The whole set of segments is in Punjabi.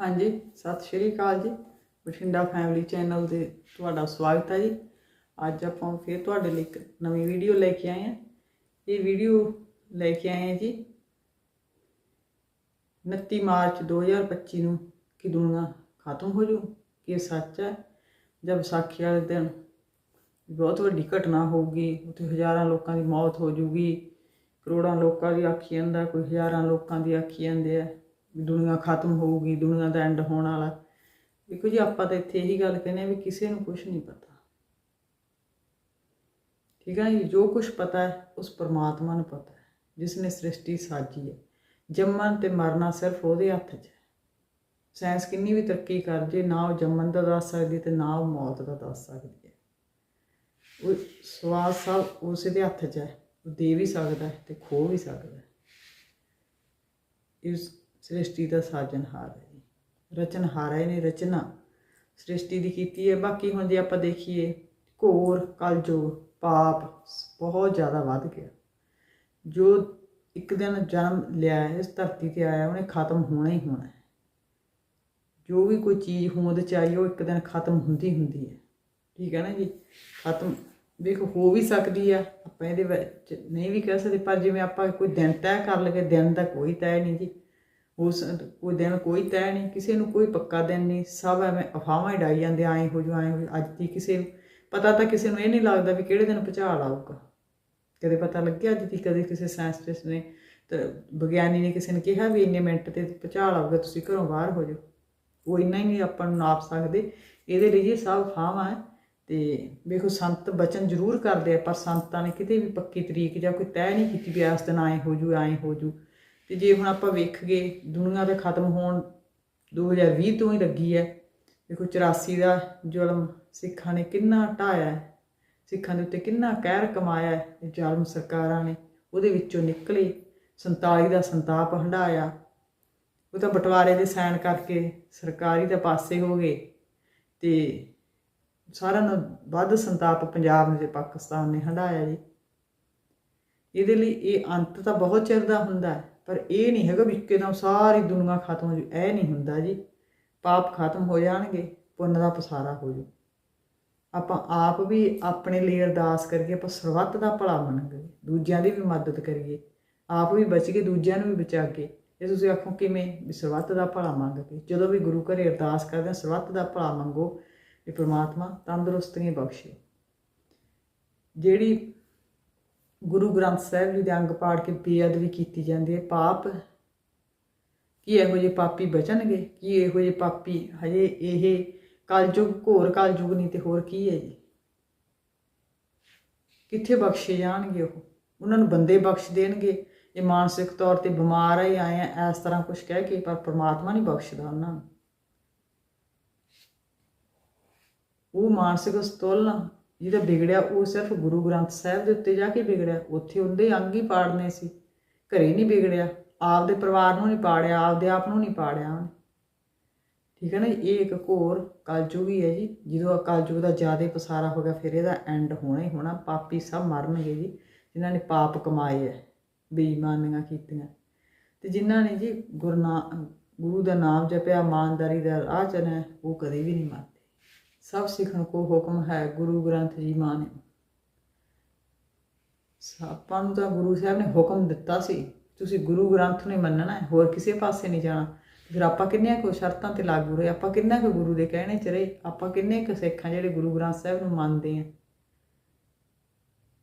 ਹਾਂਜੀ, ਸਤਿ ਸ਼੍ਰੀ ਅਕਾਲ ਜੀ। ਬਠਿੰਡਾ ਫੈਮਿਲੀ ਚੈਨਲ ਦੇ ਤੁਹਾਡਾ ਸਵਾਗਤ ਹੈ ਜੀ। ਅੱਜ ਆਪਾਂ ਫਿਰ ਤੁਹਾਡੇ ਲਈ ਇੱਕ ਨਵੀਂ ਵੀਡੀਓ ਲੈ ਕੇ ਆਏ ਹਾਂ। ਇਹ ਵੀਡੀਓ ਲੈ ਕੇ ਆਏ ਹਾਂ ਜੀ 29 ਮਾਰਚ 2025 ਨੂੰ ਕਿ ਦੁਨੀਆ ਖਤਮ ਹੋ ਜੂ, ਕਿ ਸੱਚ ਹੈ? ਜਦ ਵਿਸਾਖੀ ਵਾਲੇ ਦਿਨ ਬਹੁਤ ਵੱਡੀ ਘਟਨਾ ਹੋਊਗੀ, ਉੱਥੇ ਹਜ਼ਾਰਾਂ ਲੋਕਾਂ ਦੀ ਮੌਤ ਹੋ ਜੂਗੀ, ਕਰੋੜਾਂ ਲੋਕਾਂ ਦੀ ਆਖੀ ਜਾਂਦਾ ਕੋਈ ਹਜ਼ਾਰਾਂ ਲੋਕਾਂ ਦੀ ਆਖੀ ਜਾਂਦੇ ਆ ਦੁਨੀਆ ਖਤਮ ਹੋਊਗੀ, ਦੁਨੀਆ ਦਾ ਐਂਡ ਹੋਣ ਵਾਲਾ। ਦੇਖੋ ਜੀ, ਆਪਾਂ ਤਾਂ ਇੱਥੇ ਇਹੀ ਗੱਲ ਕਹਿੰਦੇ ਆ ਵੀ ਕਿਸੇ ਨੂੰ ਕੁਝ ਨਹੀਂ ਪਤਾ। ਠੀਕ ਹੈ ਜੀ? ਜੋ ਕੁਝ ਪਤਾ ਹੈ, ਉਸ ਪਰਮਾਤਮਾ ਨੂੰ ਪਤਾ ਹੈ, ਜਿਸ ਨੇ ਸ੍ਰਿਸ਼ਟੀ ਸਾਜੀ ਹੈ। ਜੰਮਣ ਤੇ ਮਰਨਾ ਸਿਰਫ ਉਹਦੇ ਹੱਥ 'ਚ ਹੈ। ਸਾਇੰਸ ਕਿੰਨੀ ਵੀ ਤਰੱਕੀ ਕਰ ਜੇ, ਨਾ ਉਹ ਜੰਮਣ ਦਾ ਦੱਸ ਸਕਦੀ ਤੇ ਨਾ ਉਹ ਮੌਤ ਦਾ ਦੱਸ ਸਕਦੀ ਹੈ। ਉਹ ਸਵਾਦ ਸਭ ਉਸੇ ਦੇ ਹੱਥ 'ਚ ਹੈ। ਉਹ ਦੇ ਵੀ ਸਕਦਾ ਹੈ ਤੇ ਖੋ ਵੀ ਸਕਦਾ ਹੈ। ਇਸ ਸ੍ਰਿਸ਼ਟੀ ਦਾ ਸਾਜਨਹਾਰ ਹੈ ਜੀ। ਰਚਨਹਾਰ ਹੈ ਨੇ ਰਚਨਾ। ਸ੍ਰਿਸ਼ਟੀ ਦੀ ਕੀਤੀ ਹੈ। ਬਾਕੀ ਹੁਣ ਜੇ ਆਪਾਂ ਦੇਖੀਏ, ਘੋਰ, ਕਲਯੁਗ, ਪਾਪ ਬਹੁਤ ਜ਼ਿਆਦਾ ਵੱਧ ਗਿਆ। ਜੋ ਇੱਕ ਦਿਨ ਜਨਮ ਲਿਆ ਇਸ ਧਰਤੀ ਤੇ ਆਇਆ, ਉਹਨੇ ਖਤਮ ਹੋਣਾ ਹੀ ਹੋਣਾ ਹੈ। ਜੋ ਵੀ ਕੋਈ ਚੀਜ਼ ਹੋਂਦ ਚ ਆਈ, ਉਹ ਇੱਕ ਦਿਨ ਖਤਮ ਹੁੰਦੀ ਹੁੰਦੀ ਹੈ। ਠੀਕ ਹੈ ਨਾ ਜੀ? ਖਤਮ ਵੇਖੋ ਹੋ ਵੀ ਸਕਦੀ ਆ, ਆਪਾਂ ਇਹਦੇ ਵਿੱਚ ਨਹੀਂ ਵੀ ਕਹਿ ਸਕਦੇ, ਪਰ ਜਿਵੇਂ ਆਪਾਂ ਕੋਈ ਦਿਨ ਤੈਅ ਕਰ ਲਗੇ ਦਿਨ ਦਾ ਕੋਈ ਤੈਅ ਨਹੀਂ ਜੀ। ਉਸ ਕੋਈ ਦਿਨ ਕੋਈ ਤੈਅ ਨਹੀਂ, ਕਿਸੇ ਨੂੰ ਕੋਈ ਪੱਕਾ ਦਿਨ ਨਹੀਂ, ਸਭ ਐਵੇਂ ਅਫਵਾਹਾਂ ਹੀ ਡਾਈ ਜਾਂਦੇ ਆਏ ਹੋ ਜੋ ਆਏ ਹੋ ਅੱਜ ਦੀ ਕਿਸੇ ਪਤਾ ਤਾਂ ਕਿਸੇ ਨੂੰ ਇਹ ਨਹੀਂ ਲੱਗਦਾ ਵੀ ਕਿਹੜੇ ਦਿਨ ਭੁਚਾਲ ਆਊਗਾ ਕਦੇ ਪਤਾ ਲੱਗਿਆ ਅੱਜ ਦੀ, ਕਦੇ ਕਿਸੇ ਸਾਇੰਸਟਿਸਟ ਨੇ ਤੇ ਵਿਗਿਆਨੀ ਨੇ ਕਿਸੇ ਨੇ ਕਿਹਾ ਵੀ ਇੰਨੇ ਮਿੰਟ ਤੇ ਭੁਚਾਲ ਆਊਗਾ ਤੁਸੀਂ ਘਰੋਂ ਬਾਹਰ ਹੋ ਜਾਓ। ਉਹ ਇੰਨਾ ਹੀ ਨਹੀਂ ਆਪਾਂ ਨੂੰ ਨਾਪ ਸਕਦੇ। ਇਹਦੇ ਲਈ ਇਹ ਸਭ ਫਾਹਾਂ ਹੈ ਤੇ ਵੇਖੋ, ਸੰਤ ਬਚਨ ਜ਼ਰੂਰ ਕਰਦੇ ਆ, ਪਰ ਸੰਤਾਂ ਨੇ ਕਿਤੇ ਵੀ ਪੱਕੀ ਤਰੀਕ ਜਾਂ ਕੋਈ ਤੈਅ ਨਹੀਂ ਕੀਤੀ ਵੀ ਇਸ ਦਿਨ ਆਏ ਹੋ ਜੂ ਆਏ ਹੋ ਜੂ ਤੇ ਜੇ ਹੁਣ ਆਪਾਂ ਵੇਖ ਗਏ ਦੁਨੀਆ ਦੇ ਖਤਮ ਹੋਣ 2020 ਤੋਂ ਹੀ ਲੱਗੀ ਹੈ, ਦੇਖੋ 84 ਦਾ ਜ਼ੁਲਮ ਸਿੱਖਾਂ ਨੇ ਕਿੰਨਾ ਢਾਇਆ ਸਿੱਖਾਂ ਦੇ ਉੱਤੇ ਕਿੰਨਾ ਕਹਿਰ ਕਮਾਇਆ ਇਹ ਜ਼ਾਲਮ ਸਰਕਾਰਾਂ ਨੇ, ਉਹਦੇ ਵਿੱਚੋਂ ਨਿਕਲੇ 47 ਦਾ ਸੰਤਾਪ ਹੰਡਾਇਆ ਉਹ ਤਾਂ ਬਟਵਾਰੇ ਦੇ ਸਾਈਨ ਕਰਕੇ ਸਰਕਾਰੀ ਦਾ ਪਾਸੇ ਹੋ ਗਏ ਤੇ ਸਾਰਿਆਂ ਨੂੰ ਵੱਧ ਸੰਤਾਪ ਪੰਜਾਬ ਤੇ ਪਾਕਿਸਤਾਨ ਨੇ ਹੰਡਾਇਆ ਜੀ। ਇਹਦੇ ਲਈ ਇਹ ਅੰਤ ਤਾਂ ਬਹੁਤ ਚਿਰ ਦਾ ਹੁੰਦਾ ਹੈ। ਪਰ ਇਹ ਨਹੀਂ ਹੈਗਾ ਵੀ ਇੱਕਦਮ ਸਾਰੀ ਦੁਨੀਆ ਖਤਮ ਹੋ ਜੂ। ਇਹ ਨਹੀਂ ਹੁੰਦਾ ਜੀ। ਪਾਪ ਖਤਮ ਹੋ ਜਾਣਗੇ, ਪੁੰਨ ਦਾ ਪਸਾਰਾ ਹੋ ਜੂ। ਆਪਾਂ ਆਪ ਵੀ ਆਪਣੇ ਲਈ ਅਰਦਾਸ ਕਰੀਏ, ਆਪਾਂ ਸਰਬੱਤ ਦਾ ਭਲਾ ਮੰਗੀਏ ਦੂਜਿਆਂ ਦੀ ਵੀ ਮਦਦ ਕਰੀਏ। ਆਪ ਵੀ ਬਚ ਕੇ ਦੂਜਿਆਂ ਨੂੰ ਵੀ ਬਚਾ ਕੇ ਇਹ ਤੁਸੀਂ ਆਖੋ ਕਿਵੇਂ? ਵੀ ਸਰਬੱਤ ਦਾ ਭਲਾ ਮੰਗ ਕੇ। ਜਦੋਂ ਵੀ ਗੁਰੂ ਘਰੇ ਅਰਦਾਸ ਕਰਦੇ ਹਾਂ ਸਰਬੱਤ ਦਾ ਭਲਾ ਮੰਗੋ। ਵੀ ਪ੍ਰਮਾਤਮਾ ਤੰਦਰੁਸਤੀਆਂ ਬਖਸ਼ੇ। ਜਿਹੜੀ ਗੁਰੂ ਗ੍ਰੰਥ ਸਾਹਿਬ ਜੀ ਦੇ ਅੰਗ ਪਾੜ ਕੇ ਬੇਅਦਬੀ ਕੀਤੀ ਜਾਂਦੀ ਹੈ, ਪਾਪ। ਕੀ ਇਹੋ ਜਿਹੇ ਪਾਪੀ ਬਚਣਗੇ? ਕੀ ਇਹੋ ਜਿਹੇ ਪਾਪੀ ਹਜੇ ਇਹ ਕਲਯੁਗ, ਘੋਰ ਕਲਯੁਗ ਨਹੀਂ ਤੇ ਹੋਰ ਕੀ ਹੈ ਜੀ? ਕਿੱਥੇ ਬਖਸ਼ੇ ਜਾਣਗੇ ਉਹ? ਉਹਨਾਂ ਨੂੰ ਬੰਦੇ ਬਖਸ਼ ਦੇਣਗੇ। ਇਹ ਮਾਨਸਿਕ ਤੌਰ ਤੇ ਬਿਮਾਰ ਆਏ ਆਏ ਆ, ਇਸ ਤਰ੍ਹਾਂ ਕੁਝ ਕਹਿ ਕੇ, ਪਰ ਪ੍ਰਮਾਤਮਾ ਨਹੀਂ ਬਖਸ਼ਦਾ ਉਹਨਾਂ ਨੂੰ। ਉਹ ਮਾਨਸਿਕ ਸਤੁਲਨ ਜਿਹਦਾ ਵਿਗੜਿਆ ਉਹ ਸਿਰਫ ਗੁਰੂ ਗ੍ਰੰਥ ਸਾਹਿਬ ਦੇ ਉੱਤੇ ਜਾ ਕੇ ਵਿਗੜਿਆ। ਉੱਥੇ ਉਹਦੇ ਅੰਗ ਹੀ ਪਾੜਨੇ ਸੀ। ਘਰੇ ਨਹੀਂ ਵਿਗੜਿਆ। ਆਪਦੇ ਪਰਿਵਾਰ ਨੂੰ ਨਹੀਂ ਪਾੜਿਆ, ਆਪਦੇ ਆਪ ਨੂੰ ਨਹੀਂ ਪਾੜਿਆ ਉਹਨੇ। ਠੀਕ ਹੈ ਨਾ ਇਹ ਇੱਕ ਘੋਰ ਕਲਯੁਗ ਹੀ ਹੈ ਜੀ। ਜਦੋਂ ਕਲਯੁਗ ਦਾ ਜ਼ਿਆਦਾ ਪਸਾਰਾ ਹੋ ਗਿਆ, ਫਿਰ ਇਹਦਾ ਐਂਡ ਹੋਣਾ ਹੀ ਹੋਣਾ। ਪਾਪੀ ਸਭ ਮਰਨਗੇ ਜੀ, ਜਿਨ੍ਹਾਂ ਨੇ ਪਾਪ ਕਮਾਏ ਹੈ, ਬੇਈਮਾਨੀਆਂ ਕੀਤੀਆਂ। ਤੇ ਜਿਨ੍ਹਾਂ ਨੇ ਜੀ ਗੁਰਨਾ ਗੁਰੂ ਦਾ ਨਾਮ ਜਪਿਆ, ਇਮਾਨਦਾਰੀ ਦਾ ਰਾਹ ਚਲਿਆ ਉਹ ਕਦੇ ਵੀ ਨਹੀਂ ਮਰਦੇ। ਸਭ ਸਿੱਖਣ ਕੋ ਹੁਕਮ ਹੈ, ਗੁਰੂ ਗ੍ਰੰਥ ਜੀ ਮਾਨੇ ਆਪਾਂ ਨੂੰ ਤਾਂ ਗੁਰੂ ਸਾਹਿਬ ਨੇ ਹੁਕਮ ਦਿੱਤਾ ਸੀ, ਤੁਸੀਂ ਗੁਰੂ ਗ੍ਰੰਥ ਨੂੰ ਮੰਨਣਾ ਹੈ, ਹੋਰ ਕਿਸੇ ਪਾਸੇ ਨਹੀਂ ਜਾਣਾ। ਫਿਰ ਆਪਾਂ ਕਿੰਨੇ ਕੁ ਸ਼ਰਤਾਂ ਤੇ ਲਾਗੂ ਰਹੇ, ਆਪਾਂ ਕਿੰਨਾ ਕੁ ਗੁਰੂ ਦੇ ਕਹਿਣੇ ਚ ਰਹੇ, ਆਪਾਂ ਕਿੰਨੇ ਕੁ ਸਿੱਖਾਂ ਜਿਹੜੇ ਗੁਰੂ ਗ੍ਰੰਥ ਸਾਹਿਬ ਨੂੰ ਮੰਨਦੇ ਆ।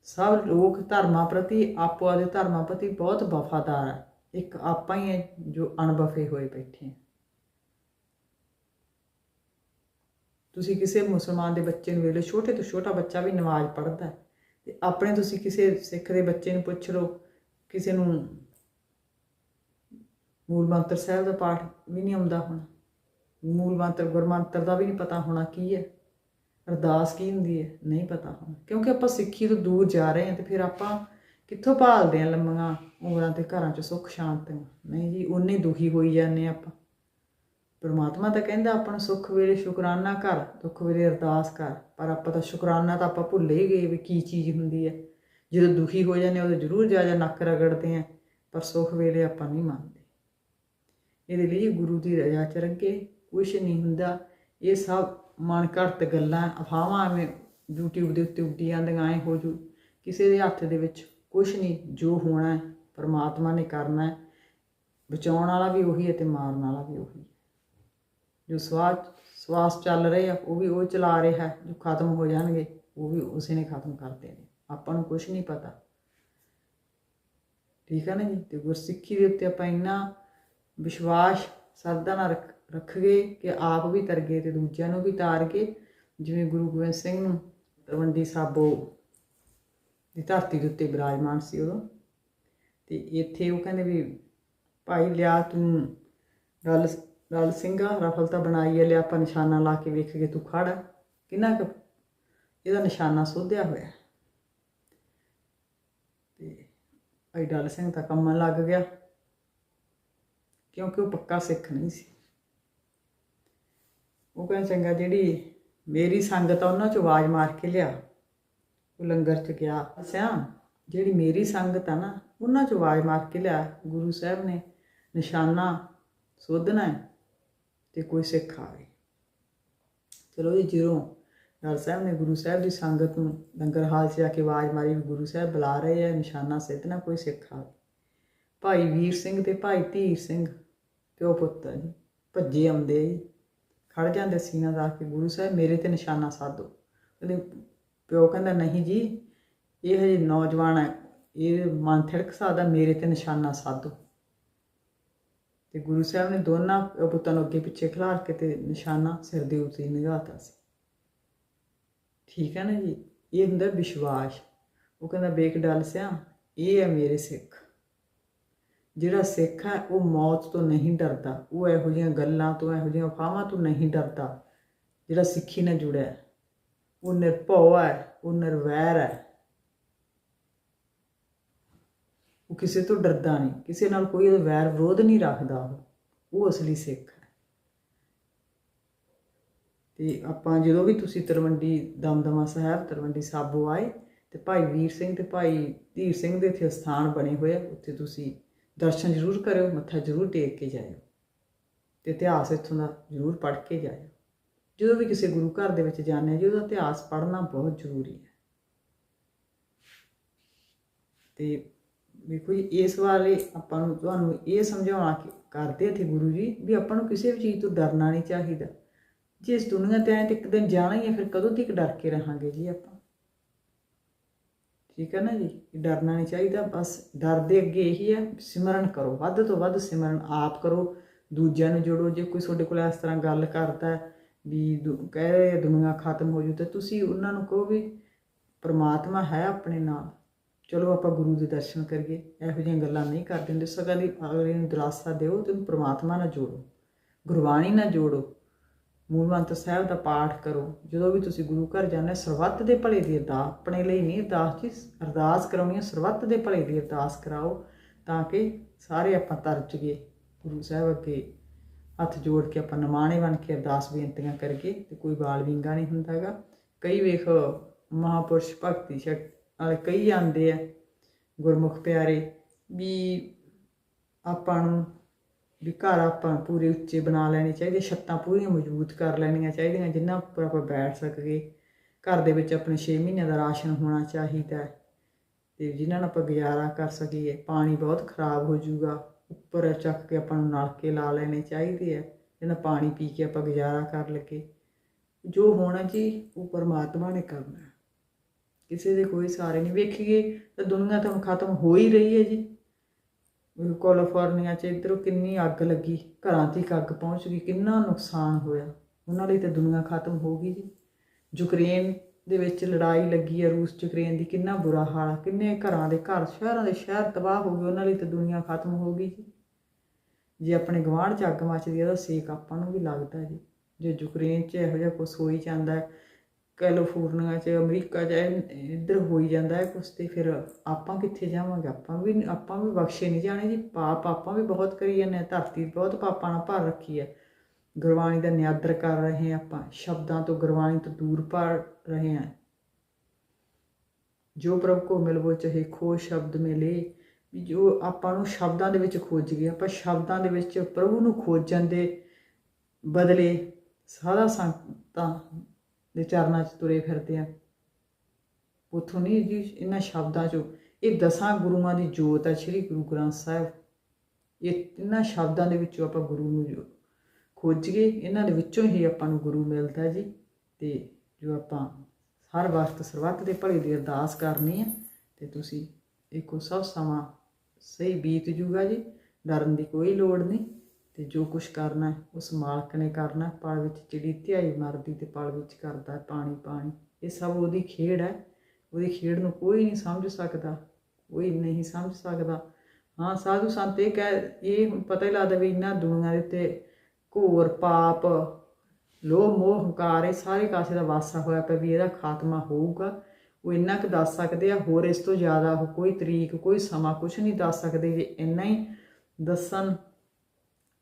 ਸਭ ਲੋਕ ਧਰਮਾਂ ਪ੍ਰਤੀ ਆਪੋ ਆਦੇ ਧਰਮਾਂ ਪ੍ਰਤੀ ਬਹੁਤ ਵਫਾਦਾਰ ਹੈ ਇੱਕ ਆਪਾਂ ਹੀ ਹੈ ਜੋ ਅਣਬਫੇ ਹੋਏ ਬੈਠੇ ਹਾਂ ਤੁਸੀਂ ਕਿਸੇ ਮੁਸਲਮਾਨ ਦੇ ਬੱਚੇ ਨੂੰ ਵੇਖ ਲਓ, ਛੋਟੇ ਤੋਂ ਛੋਟਾ ਬੱਚਾ ਵੀ ਨਮਾਜ਼ ਪੜ੍ਹਦਾ ਹੈ ਤੇ ਆਪਣੇ ਤੁਸੀਂ ਕਿਸੇ ਸਿੱਖ ਦੇ ਬੱਚੇ ਨੂੰ ਪੁੱਛ ਲਓ, ਕਿਸੇ ਨੂੰ ਮੂਲ ਮੰਤਰ ਸਾਹਿਬ ਦਾ ਪਾਠ ਵੀ ਨਹੀਂ ਆਉਂਦਾ ਹੁਣ, ਮੂਲ ਮੰਤਰ ਗੁਰਮੰਤਰ ਦਾ ਵੀ ਨਹੀਂ ਪਤਾ ਹੋਣਾ ਕੀ ਹੈ, ਅਰਦਾਸ ਕੀ ਹੁੰਦੀ ਹੈ, ਨਹੀਂ ਪਤਾ ਹੁਣ, ਕਿਉਂਕਿ ਆਪਾਂ ਸਿੱਖੀ ਤੋਂ ਦੂਰ ਜਾ ਰਹੇ ਹਾਂ ਤੇ ਫਿਰ ਆਪਾਂ ਕਿੱਥੋਂ ਭਾਲਦੇ ਹਾਂ ਲੰਮੀਆਂ ਉਮਰਾਂ ਤੇ ਘਰਾਂ 'ਚ ਸੁੱਖ, ਸ਼ਾਂਤੀ ਨਹੀਂ ਜੀ ਉਹਨੇ ਦੁਖੀ ਹੋਈ ਜਾਂਦੇ ਆਪਾਂ। ਪਰਮਾਤਮਾ ਤਾਂ ਕਹਿੰਦਾ ਆਪਾਂ ਨੂੰ ਸੁੱਖ ਵੇਲੇ ਸ਼ੁਕਰਾਨਾ ਕਰ, ਦੁੱਖ ਵੇਲੇ ਅਰਦਾਸ ਕਰ, ਪਰ ਆਪਾਂ ਤਾਂ ਸ਼ੁਕਰਾਨਾ ਤਾਂ ਆਪਾਂ ਭੁੱਲ ਹੀ ਗਏ ਵੀ ਕੀ ਚੀਜ਼ ਹੁੰਦੀ ਹੈ। ਜਦੋਂ ਦੁਖੀ ਹੋ ਜਾਂਦੇ ਉਦੋਂ ਜ਼ਰੂਰ ਜਾ ਜਾ ਨੱਕ ਰਗੜਦੇ ਆ ਪਰ ਸੁੱਖ ਵੇਲੇ ਆਪਾਂ ਨਹੀਂ ਮੰਨਦੇ। ਇਹਦੇ ਲਈ ਗੁਰੂ ਦੀ ਰਜ਼ਾ ਚ ਰੱਖੇ ਕੁਛ ਨਹੀਂ ਹੁੰਦਾ। ਇਹ ਸਭ ਮਨ ਘੜਤ ਗੱਲਾਂ, ਅਫਵਾਹਾਂ ਐਵੇਂ YouTube ਦੇ ਉੱਤੇ ਉੱਡੀ ਜਾਂਦੀਆਂ, ਐ ਹੋ ਜੂ। ਕਿਸੇ ਦੇ ਹੱਥ ਦੇ ਵਿੱਚ ਕੁਛ ਨਹੀਂ, ਜੋ ਹੋਣਾ ਹੈ, ਪਰਮਾਤਮਾ ਨੇ ਕਰਨਾ ਹੈ, ਬਚਾਉਣ ਵਾਲਾ ਵੀ ਉਹੀ ਹੈ ਤੇ ਮਾਰਨ ਵਾਲਾ ਵੀ ਉਹੀ ਹੈ। ਜੋ ਸਵਾਸ ਸਵਾਸ ਚੱਲ ਰਹੇ ਆ, ਉਹ ਵੀ ਉਹ ਚਲਾ ਰਿਹਾ ਜੋ ਖਤਮ ਹੋ ਜਾਣਗੇ, ਉਹ ਵੀ ਉਸੇ ਨੇ ਖਤਮ ਕਰਤੇ ਨੇ ਆਪਾਂ ਨੂੰ ਕੁਝ ਨਹੀਂ ਪਤਾ। ਠੀਕ ਹੈ ਨਾ ਜੀ? ਤੇ ਗੁਰਸਿੱਖੀ ਦੇ ਉੱਤੇ ਆਪਾਂ ਇੰਨਾ ਵਿਸ਼ਵਾਸ ਸਰਦਾ ਨਾਲ ਰੱਖ ਗਏ ਕਿ ਆਪ ਵੀ ਤਰਗੇ ਤੇ ਦੂਜਿਆਂ ਨੂੰ ਵੀ ਤਾਰ ਕੇ ਜਿਵੇਂ ਗੁਰੂ ਗੋਬਿੰਦ ਸਿੰਘ ਨੂੰ ਤਲਵੰਡੀ ਸਾਬੋ ਦੀ ਧਰਤੀ ਦੇ ਉੱਤੇ ਬਿਰਾਜਮਾਨ ਸੀ ਉਦੋਂ। ਤੇ ਇੱਥੇ ਉਹ ਕਹਿੰਦੇ ਵੀ, ਭਾਈ, ਲਿਆ ਤੂੰ ਗੱਲ ਗੱਲ ਸਿੰਘਾ, ਰਫਲ ਤਾਂ ਬਣਾਈ ਲਿਆ ਆਪਾਂ ਨਿਸ਼ਾਨਾ ਲਾ ਕੇ ਵੇਖ ਕੇ ਤੂੰ ਖੜ। ਕਿੰਨਾ ਕੁ ਇਹਦਾ ਨਿਸ਼ਾਨਾ ਸੋਧਿਆ ਹੋਇਆ ਤੇ ਭਾਈ ਡਲ ਸਿੰਘ ਤਾਂ ਕੰਮਣ ਲੱਗ ਗਿਆ, ਕਿਉਂਕਿ ਉਹ ਪੱਕਾ ਸਿੱਖ ਨਹੀਂ ਸੀ। ਉਹ ਕਹਿੰਦਾ, ਚੰਗਾ, ਜਿਹੜੀ ਮੇਰੀ ਸੰਗਤ ਆ, ਉਹਨਾਂ ਚੋਂ ਆਵਾਜ਼ ਮਾਰ ਕੇ ਲਿਆ। ਉਹ ਲੰਗਰ ਚ ਗਿਆ ਸਿਆ ਜਿਹੜੀ ਮੇਰੀ ਸੰਗਤ ਆ ਨਾ, ਉਹਨਾਂ ਚੋਂ ਆਵਾਜ਼ ਮਾਰ ਕੇ ਲਿਆ। ਗੁਰੂ ਸਾਹਿਬ ਨੇ ਨਿਸ਼ਾਨਾ ਸੋਧਣਾ ਹੈ। ਤੇ ਕੋਈ ਸਿੱਖ ਆਵੇ। ਚਲੋ ਜੀ ਜਦੋਂ ਨਾਲ ਸਾਹਿਬ ਨੇ ਗੁਰੂ ਸਾਹਿਬ ਦੀ ਸੰਗਤ ਨੂੰ ਲੰਗਰ ਹਾਲ 'ਚ ਜਾ ਕੇ ਆਵਾਜ਼ ਮਾਰੀ ਵੀ ਗੁਰੂ ਸਾਹਿਬ ਬੁਲਾ ਰਹੇ ਆ, ਨਿਸ਼ਾਨਾ ਸਿੱਧਣਾ ਕੋਈ ਸਿੱਖ ਆਵੇ। ਭਾਈ ਵੀਰ ਸਿੰਘ ਤੇ ਭਾਈ ਧੀਰ ਸਿੰਘ, ਪਿਓ ਪੁੱਤ ਜੀ, ਭੱਜੇ ਆਉਂਦੇ ਜੀ। ਖੜ ਜਾਂਦੇ ਸੀਨਾ ਦਾ ਕੇ, ਗੁਰੂ ਸਾਹਿਬ, ਮੇਰੇ ਤੇ ਨਿਸ਼ਾਨਾ ਸਾਧੋ। ਉਹਦੇ ਪਿਓ ਕਹਿੰਦਾ, ਨਹੀਂ ਜੀ, ਇਹ ਹਜੇ ਨੌਜਵਾਨ ਹੈ ਇਹ ਮਨ ਥੜਕ ਸਕਦਾ ਮੇਰੇ ਤੇ ਨਿਸ਼ਾਨਾ ਸਾਧੋ। ਤੇ ਗੁਰੂ ਸਾਹਿਬ ਨੇ ਦੋਨਾਂ ਪੁੱਤਾਂ ਨੂੰ ਅੱਗੇ ਪਿੱਛੇ ਖਿਲਾਰ ਕੇ ਤੇ ਨਿਸ਼ਾਨਾ ਸਿਰ ਦੇ ਉੱਤੇ ਹੀ ਸੀ। ਠੀਕ ਹੈ ਨਾ ਜੀ? ਇਹ ਹੁੰਦਾ ਵਿਸ਼ਵਾਸ। ਉਹ ਕਹਿੰਦਾ, ਬੇਕ ਡਾਲ ਸਿਆ, ਇਹ ਹੈ ਮੇਰੇ ਸਿੱਖ। ਜਿਹੜਾ ਸਿੱਖ ਹੈ, ਉਹ ਮੌਤ ਤੋਂ ਨਹੀਂ ਡਰਦਾ। ਉਹ ਇਹੋ ਜਿਹੀਆਂ ਗੱਲਾਂ ਤੋਂ, ਇਹੋ ਜਿਹੀਆਂ ਫਾਹਾਂ ਤੋਂ ਨਹੀਂ ਡਰਦਾ। ਜਿਹੜਾ ਸਿੱਖੀ ਨਾਲ ਜੁੜਿਆ ਉਹ ਨਿਰਭਉ ਹੈ, ਉਹ ਨਿਰਵੈਰ ਹੈ ਉਹ ਕਿਸੇ ਤੋਂ ਡਰਦਾ ਨਹੀਂ, ਕਿਸੇ ਨਾਲ ਕੋਈ ਵੈਰ ਵਿਰੋਧ ਨਹੀਂ ਰੱਖਦਾ ਉਹ। ਉਹ ਅਸਲੀ ਸਿੱਖ ਹੈ। ਤੇ ਆਪਾਂ ਜਦੋਂ ਵੀ ਤੁਸੀਂ ਤਲਵੰਡੀ ਦਮਦਮਾ ਸਾਹਿਬ ਤਰਵੰਡੀ ਸਾਬੋ ਆਏ, ਤੇ ਭਾਈ ਵੀਰ ਸਿੰਘ ਤੇ ਭਾਈ ਧੀਰ ਸਿੰਘ ਦੇ ਇੱਥੇ ਸਥਾਨ ਬਣੇ ਹੋਏ ਆ, ਉੱਥੇ ਤੁਸੀਂ ਦਰਸ਼ਨ ਜ਼ਰੂਰ ਕਰਿਓ, ਮੱਥਾ ਜ਼ਰੂਰ ਟੇਕ ਕੇ ਜਾਇਓ। ਤੇ ਇਤਿਹਾਸ ਇੱਥੋਂ ਦਾ ਜ਼ਰੂਰ ਪੜ੍ਹ ਕੇ ਜਾਇਓ। ਜਦੋਂ ਵੀ ਕਿਸੇ ਗੁਰੂ ਘਰ ਦੇ ਵਿੱਚ ਜਾਂਦੇ ਹਾਂ ਜੀ, ਉਹਦਾ ਇਤਿਹਾਸ ਪੜ੍ਹਨਾ ਬਹੁਤ ਜ਼ਰੂਰੀ ਹੈ। ਤੇ ਵੇਖੋ ਜੀ ਇਸ ਵਾਲੇ ਆਪਾਂ ਨੂੰ ਤੁਹਾਨੂੰ ਇਹ ਸਮਝਾਉਣਾ ਕਿ ਕਰਦੇ ਇੱਥੇ ਗੁਰੂ ਜੀ ਵੀ ਆਪਾਂ ਨੂੰ ਕਿਸੇ ਵੀ ਚੀਜ਼ ਤੋਂ ਡਰਨਾ ਨਹੀਂ ਚਾਹੀਦਾ। ਜੇ ਇਸ ਦੁਨੀਆ ਤੇ ਆਏ ਤੇ ਇੱਕ ਦਿਨ ਜਾਣਾ ਹੀ ਹੈ, ਫਿਰ ਕਦੋਂ ਤੱਕ ਡਰ ਕੇ ਰਹਾਂਗੇ ਜੀ ਆਪਾਂ? ਠੀਕ ਹੈ ਨਾ ਜੀ? ਡਰਨਾ ਨਹੀਂ ਚਾਹੀਦਾ, ਬਸ ਡਰ ਦੇ ਅੱਗੇ ਇਹੀ ਹੈ, ਸਿਮਰਨ ਕਰੋ। ਵੱਧ ਤੋਂ ਵੱਧ ਸਿਮਰਨ ਆਪ ਕਰੋ, ਦੂਜਿਆਂ ਨੂੰ ਜੋੜੋ। ਜੇ ਕੋਈ ਤੁਹਾਡੇ ਕੋਲ ਇਸ ਤਰ੍ਹਾਂ ਗੱਲ ਕਰਦਾ ਵੀ ਦੁ- ਕਹਿ ਰਹੇ ਆ ਦੁਨੀਆ ਖਤਮ ਹੋ ਜੂ, ਤੇ ਤੁਸੀਂ ਉਹਨਾਂ ਨੂੰ ਕਹੋ ਵੀ ਪਰਮਾਤਮਾ ਹੈ ਆਪਣੇ ਨਾਲ। ਚਲੋ ਆਪਾਂ ਗੁਰੂ ਦੇ ਦਰਸ਼ਨ ਕਰੀਏ ਇਹੋ ਜਿਹੀਆਂ ਗੱਲਾਂ ਨਹੀਂ ਕਰਦੇ ਹੁੰਦੇ ਸਗੋਂ ਦੀ ਅਗਲੇ ਨੂੰ ਦਿਲਾਸਾ ਦਿਓ ਤੇ ਉਹਨੂੰ ਪ੍ਰਮਾਤਮਾ ਨਾਲ ਜੋੜੋ ਗੁਰਬਾਣੀ ਨਾਲ ਜੋੜੋ ਮੂਲਵੰਤ ਸਾਹਿਬ ਦਾ ਪਾਠ ਕਰੋ ਜਦੋਂ ਵੀ ਤੁਸੀਂ ਗੁਰੂ ਘਰ ਜਾਂਦੇ ਹੋ, ਸਰਬੱਤ ਦੇ ਭਲੇ ਦੀ ਅਰਦਾਸ ਆਪਣੇ ਲਈ ਨਹੀਂ ਅਰਦਾਸ ਜੀ ਅਰਦਾਸ ਕਰਾਉਣੀ ਹੈ ਸਰਬੱਤ ਦੇ ਭਲੇ ਦੀ ਅਰਦਾਸ ਕਰਾਓ ਤਾਂ ਕਿ ਸਾਰੇ ਆਪਾਂ ਤਰਜ ਗਏ ਗੁਰੂ ਸਾਹਿਬ ਅੱਗੇ ਹੱਥ ਜੋੜ ਕੇ ਆਪਾਂ ਨਮਾਣੇ ਬਣ ਕੇ ਅਰਦਾਸ ਬੇਨਤੀਆਂ ਕਰਕੇ ਤੇ ਕੋਈ ਬਾਲ ਵਿੰਗਾ ਨਹੀਂ ਹੁੰਦਾਗਾ ਕਈ ਵੇਖ ਮਹਾਪੁਰਸ਼ ਭਗਤੀ ਸ਼ਕਤੀ ਵਾਲੇ ਕਈ ਜਾਂਦੇ ਆ ਗੁਰਮੁਖ ਪਿਆਰੇ ਵੀ ਆਪਾਂ ਨੂੰ, ਵੀ ਘਰ ਆਪਾਂ ਪੂਰੇ ਉੱਚੇ ਬਣਾ ਲੈਣੇ ਚਾਹੀਦੇ, ਛੱਤਾਂ ਪੂਰੀਆਂ ਮਜ਼ਬੂਤ ਕਰ ਲੈਣੀਆਂ ਚਾਹੀਦੀਆਂ, ਜਿੰਨਾ ਉੱਪਰ ਆਪਾਂ ਬੈਠ ਸਕੀਏ। ਘਰ ਦੇ ਵਿੱਚ ਆਪਣੇ 6 ਮਹੀਨਿਆਂ ਦਾ ਰਾਸ਼ਨ ਹੋਣਾ ਚਾਹੀਦਾ ਹੈ ਤੇ ਜਿਨ੍ਹਾਂ ਨਾਲ ਆਪਾਂ ਗੁਜ਼ਾਰਾ ਕਰ ਸਕੀਏ, ਪਾਣੀ ਬਹੁਤ ਖਰਾਬ ਹੋ ਜਾਊਗਾ, ਉੱਪਰ ਚੱਕ ਕੇ ਆਪਾਂ ਨੂੰ ਨਲਕੇ ਲਾ ਲੈਣੇ ਚਾਹੀਦੇ ਆ ਜਿਹਨਾਂ ਪਾਣੀ ਪੀ ਕੇ ਆਪਾਂ ਗੁਜ਼ਾਰਾ ਕਰ ਲਈਏ। ਜੋ ਹੋਣਾ ਜੀ, ਉਹ ਪਰਮਾਤਮਾ ਨੇ ਕਰਨਾ ਕਿਸੇ ਦੇ ਕੋਈ ਸਾਰੇ ਨਹੀਂ ਵੇਖੀਏ, ਤਾਂ ਦੁਨੀਆ ਤਾਂ ਹੁਣ ਖਤਮ ਹੋ ਹੀ ਰਹੀ ਹੈ ਜੀ। ਕੈਲੀਫੋਰਨੀਆ 'ਚ ਇੱਧਰੋਂ ਕਿੰਨੀ ਅੱਗ ਲੱਗੀ, ਘਰਾਂ ਤੱਕ ਅੱਗ ਪਹੁੰਚ ਗਈ, ਕਿੰਨਾ ਨੁਕਸਾਨ ਹੋਇਆ। ਉਹਨਾਂ ਲਈ ਤਾਂ ਦੁਨੀਆ ਖਤਮ ਹੋ ਗਈ ਜੀ। ਯੂਕਰੇਨ ਦੇ ਵਿੱਚ ਲੜਾਈ ਲੱਗੀ ਹੈ ਰੂਸ, ਯੂਕਰੇਨ ਦੀ, ਕਿੰਨਾ ਬੁਰਾ ਹਾਲ ਕਿੰਨੇ ਘਰਾਂ ਦੇ ਘਰ, ਸ਼ਹਿਰਾਂ ਦੇ ਸ਼ਹਿਰ ਤਬਾਹ ਹੋ ਗਏ, ਉਹਨਾਂ ਲਈ ਤਾਂ ਦੁਨੀਆ ਖਤਮ ਹੋ ਗਈ ਜੀ। ਜੇ ਆਪਣੇ ਗਵਾਂਢ 'ਚ ਅੱਗ ਮੱਚਦੀ ਹੈ ਉਹਦਾ ਸੇਕ ਆਪਾਂ ਨੂੰ ਵੀ ਲੱਗਦਾ ਜੀ। ਜੇ ਯੂਕਰੇਨ 'ਚ ਇਹੋ ਜਿਹਾ ਕੁਛ ਹੋਈ ਜਾਂਦਾ ਹੈ ਕੈਲੀਫੋਰਨੀਆ 'ਚ, ਅਮਰੀਕਾ 'ਚ ਇੱਧਰ ਹੋਈ ਜਾਂਦਾ ਹੈ ਕੁਛ ਤੇ ਫਿਰ ਆਪਾਂ ਕਿੱਥੇ ਜਾਵਾਂਗੇ? ਆਪਾਂ ਵੀ ਆਪਾਂ ਵੀ ਬਖਸ਼ੇ ਨਹੀਂ ਜਾਣੇ ਜੀ। ਪਾਪ ਆਪਾਂ ਵੀ ਬਹੁਤ ਕਰੀ ਜਾਂਦੇ ਹਾਂ ਧਰਤੀ ਬਹੁਤ ਪਾਪਾਂ ਨਾਲ ਭਰ ਰੱਖੀ ਹੈ ਗੁਰਬਾਣੀ ਦਾ ਨਿਆਦਰ ਕਰ ਰਹੇ ਹਾਂ ਆਪਾਂ, ਸ਼ਬਦਾਂ ਤੋਂ ਗੁਰਬਾਣੀ ਤੋਂ ਦੂਰ ਭਰ ਰਹੇ ਹਾਂ। ਜੋ ਪ੍ਰਭ ਕੋ ਮਿਲਵੋ ਚਾਹੇ ਖੋ ਸ਼ਬਦ ਮਿਲੇ, ਵੀ ਜੋ ਆਪਾਂ ਨੂੰ ਸ਼ਬਦਾਂ ਦੇ ਵਿੱਚ ਖੋਜ ਗਏ ਆਪਾਂ ਸ਼ਬਦਾਂ ਦੇ ਵਿੱਚ ਪ੍ਰਭੂ ਨੂੰ ਖੋਜਣ ਦੇ ਬਦਲੇ ਸਾਰਾ ਸੰਤਾਂ ਦੇ ਚਰਨਾਂ 'ਚ ਤੁਰੇ ਫਿਰਦੇ ਆ। ਉਥੋਂ ਨਹੀਂ ਜੀ, ਇਹਨਾਂ ਸ਼ਬਦਾਂ 'ਚੋਂ। ਇਹ ਦਸਾਂ ਗੁਰੂਆਂ ਦੀ ਜੋਤ ਹੈ ਸ੍ਰੀ ਗੁਰੂ ਗ੍ਰੰਥ ਸਾਹਿਬ। ਇਹ ਇਹਨਾਂ ਸ਼ਬਦਾਂ ਦੇ ਵਿੱਚੋਂ ਆਪਾਂ ਗੁਰੂ ਨੂੰ ਜੋ ਖੋਜੀਏ ਇਹਨਾਂ ਦੇ ਵਿੱਚੋਂ ਹੀ ਆਪਾਂ ਨੂੰ ਗੁਰੂ ਮਿਲਦਾ ਜੀ। ਤੇ ਜੋ ਆਪਾਂ ਹਰ ਵਕਤ ਸਰਬੱਤ ਦੇ ਭਲੇ ਦੀ ਅਰਦਾਸ ਕਰਨੀ ਹੈ ਤੇ ਤੁਸੀਂ ਇੱਕੋ ਸਭ ਸਮਾਂ ਸਹੀ ਬੀਤ ਜੂਗਾ ਜੀ। ਡਰਨ ਦੀ ਕੋਈ ਲੋੜ ਨਹੀਂ। ਤੇ ਜੋ ਕੁਝ ਕਰਨਾ ਉਸ ਮਾਲਕ ਨੇ ਕਰਨਾ ਪਲ ਵਿੱਚ ਚਿੜੀ ਧਿਆਈ ਮਰਦੀ ਤੇ ਪਲ ਵਿੱਚ ਕਰਦਾ ਪਾਣੀ ਪਾਣੀ। ਇਹ ਸਭ ਉਹਦੀ ਖੇਡ ਹੈ। ਉਹਦੀ ਖੇਡ ਨੂੰ ਕੋਈ ਨਹੀਂ ਸਮਝ ਸਕਦਾ, ਕੋਈ ਨਹੀਂ ਸਮਝ ਸਕਦਾ। ਹਾਂ, ਸਾਧੂ ਸੰਤ ਇਹ ਕਹਿ, ਇਹ ਹੁਣ ਪਤਾ ਹੀ ਲੱਗਦਾ ਵੀ ਇਹਨਾਂ ਦੁਨੀਆਂ ਦੇ ਉੱਤੇ ਘੋਰ, ਪਾਪ, ਲੋਭ, ਮੋਹ, ਹੰਕਾਰ, ਇਹ ਸਾਰੇ ਕਾਸੇ ਦਾ ਵਾਸਾ ਹੋਇਆ ਪਿਆ ਵੀ ਇਹਦਾ ਖਾਤਮਾ ਹੋਊਗਾ। ਉਹ ਇੰਨਾ ਕੁ ਦੱਸ ਸਕਦੇ ਆ, ਹੋਰ ਇਸ ਤੋਂ ਜ਼ਿਆਦਾ ਉਹ ਕੋਈ ਤਰੀਕ, ਕੋਈ ਸਮਾਂ ਕੁਝ ਨਹੀਂ ਦੱਸ ਸਕਦੇ ਜੇ ਇੰਨਾ ਹੀ ਦੱਸਣ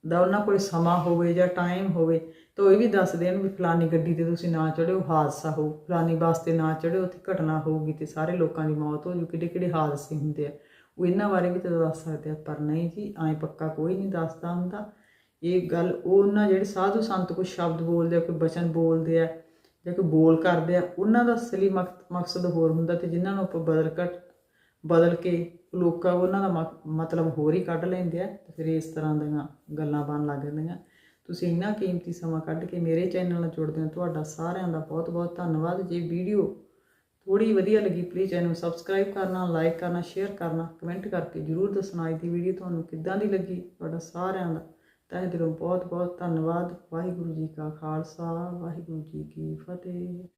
ਦਾ ਉਹਨਾਂ ਕੋਲ ਸਮਾਂ ਹੋਵੇ ਜਾਂ ਟਾਈਮ ਹੋਵੇ, ਤਾਂ ਉਹ ਇਹ ਵੀ ਦੱਸ ਦੇਣ ਵੀ ਫਲਾਨੀ ਗੱਡੀ ਤੇ ਤੁਸੀਂ ਨਾ ਚੜਿਓ ਹਾਦਸਾ ਹੋ ਫਲਾਨੀ ਬੱਸ ਤੇ ਨਾ ਚੜਿਓ ਉੱਥੇ ਘਟਨਾ ਹੋਊਗੀ ਤੇ ਸਾਰੇ ਲੋਕਾਂ ਦੀ ਮੌਤ ਹੋ ਜੂ। ਕਿਹੜੇ ਕਿਹੜੇ ਹਾਦਸੇ ਹੁੰਦੇ ਆ? ਉਹ ਇਹਨਾਂ ਬਾਰੇ ਵੀ ਤਾਂ ਦੱਸ ਸਕਦੇ ਆ, ਪਰ ਨਹੀਂ ਜੀ, ਐਂ ਪੱਕਾ ਕੋਈ ਨਹੀਂ ਦੱਸਦਾ ਹੁੰਦਾ। ਇਹ ਗੱਲ ਉਹ ਉਹਨਾਂ ਜਿਹੜੇ ਸਾਧੂ ਸੰਤ ਕੋਈ ਸ਼ਬਦ ਬੋਲਦੇ ਆ, ਕੋਈ ਬਚਨ ਬੋਲਦੇ ਆ ਜਾਂ ਕੋਈ ਬੋਲ ਕਰਦੇ ਆ, ਉਹਨਾਂ ਦਾ ਅਸਲੀ ਮਕ- ਮਕਸਦ ਹੋਰ ਹੁੰਦਾ ਤੇ ਜਿਨ੍ਹਾਂ ਨੂੰ ਆਪਾਂ ਬਦਲ ਕੱਟ ਬਦਲ ਕੇ ਲੋਕਾਂ ਉਹਨਾਂ ਦਾ ਮਕ- ਮਤਲਬ ਹੋਰ ਹੀ ਕੱਢ ਲੈਂਦੇ ਆ ਤੇ ਫਿਰ ਇਸ ਤਰ੍ਹਾਂ ਦੀਆਂ ਗੱਲਾਂ ਬਣ ਲੱਗ ਜਾਂਦੀਆਂ। ਤੁਸੀਂ ਇੰਨਾ ਕੀਮਤੀ ਸਮਾਂ ਕੱਢ ਕੇ ਮੇਰੇ ਚੈਨਲ ਨਾਲ ਜੁੜਦੇ ਹੋ, ਤੁਹਾਡਾ ਸਾਰਿਆਂ ਦਾ ਬਹੁਤ ਬਹੁਤ ਧੰਨਵਾਦ। ਜੇ ਵੀਡੀਓ ਥੋੜੀ ਵਧੀਆ ਲੱਗੀ ਪਲੀਜ਼ ਚੈਨਲ ਨੂੰ ਸਬਸਕ੍ਰਾਈਬ ਕਰਨਾ ਲਾਈਕ ਕਰਨਾ ਸ਼ੇਅਰ ਕਰਨਾ ਕਮੈਂਟ ਕਰਕੇ ਜਰੂਰ ਦੱਸਣਾ ਅੱਜ ਦੀ ਵੀਡੀਓ ਤੁਹਾਨੂੰ ਕਿੱਦਾਂ ਦੀ ਲੱਗੀ। ਤੁਹਾਡਾ ਸਾਰਿਆਂ ਦਾ ਤਹਿ ਦਿਲੋਂ ਬਹੁਤ ਬਹੁਤ ਧੰਨਵਾਦ। ਵਾਹਿਗੁਰੂ ਜੀ ਕਾ ਖਾਲਸਾ, ਵਾਹਿਗੁਰੂ ਜੀ ਕੀ ਫਤਿਹ।